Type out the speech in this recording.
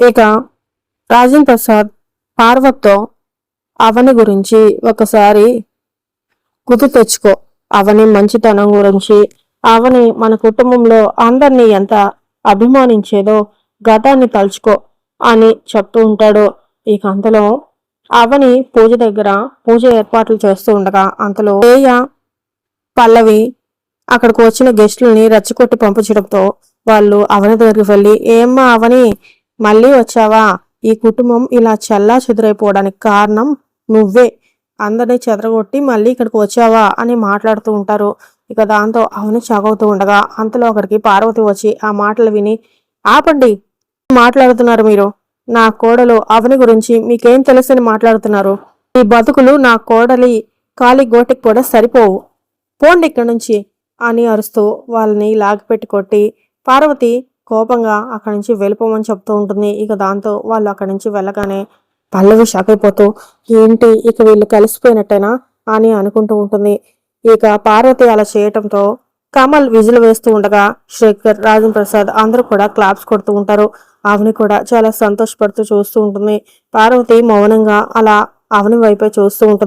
ఇక రాజేంద్ర ప్రసాద్ పార్వత్తో అవని గురించి ఒకసారి గుర్తు తెచ్చుకో. అవని మంచితనం గురించి అవని మన కుటుంబంలో అందరినీ ఎంత అభిమానించేదో గతాన్ని తలుచుకో అని చెప్తూ ఉంటాడు. ఇక అంతలో అవని పూజ దగ్గర పూజ ఏర్పాట్లు చేస్తూ ఉండగా అంతలో ఏయ పల్లవి అక్కడికి వచ్చిన గెస్టులని రెచ్చగొట్టి పంపించడంతో వాళ్ళు అవని దగ్గరికి వెళ్ళి ఏమ్మా అవని మళ్ళీ వచ్చావా? ఈ కుటుంబం ఇలా చల్లా చెదురైపోవడానికి కారణం నువ్వే. అందరినీ చెదరగొట్టి మళ్ళీ ఇక్కడికి వచ్చావా? అని మాట్లాడుతూ ఉంటారు. ఇక దాంతో అవని చాగవుతూ ఉండగా అంతలో ఒకరికి పార్వతి వచ్చి ఆ మాటలు విని ఆపండి. మాట్లాడుతున్నారు మీరు? నా కోడలు అవని గురించి మీకేం తెలుసని మాట్లాడుతున్నారు. ఈ బతుకులు నా కోడలి కాలి గోటికి కూడా సరిపోవు. పోండి ఇక్కడి నుంచి అని అరుస్తూ వాళ్ళని లాగిపెట్టి కొట్టి పార్వతి కోపంగా అక్కడి నుంచి వెళ్ళిపోమని చెప్తూ ఉంటుంది. ఇక దాంతో వాళ్ళు అక్కడి నుంచి వెళ్ళగానే పల్లవి షాక్ అయిపోతూ ఏంటి? ఇక వీళ్ళు కలిసిపోయినట్టేనా? అని అనుకుంటూ ఉంటుంది. ఇక పార్వతి అలా చేయటంతో కమల్ విజులు వేస్తూ ఉండగా శేఖర్ రాజన్ ప్రసాద్ అందరూ కూడా క్లాప్స్ కొడుతూ ఉంటారు. అవని కూడా చాలా సంతోషపడుతూ చూస్తూ ఉంటుంది. పార్వతి మౌనంగా అలా అవని వైపే చూస్తూ ఉంటుంది.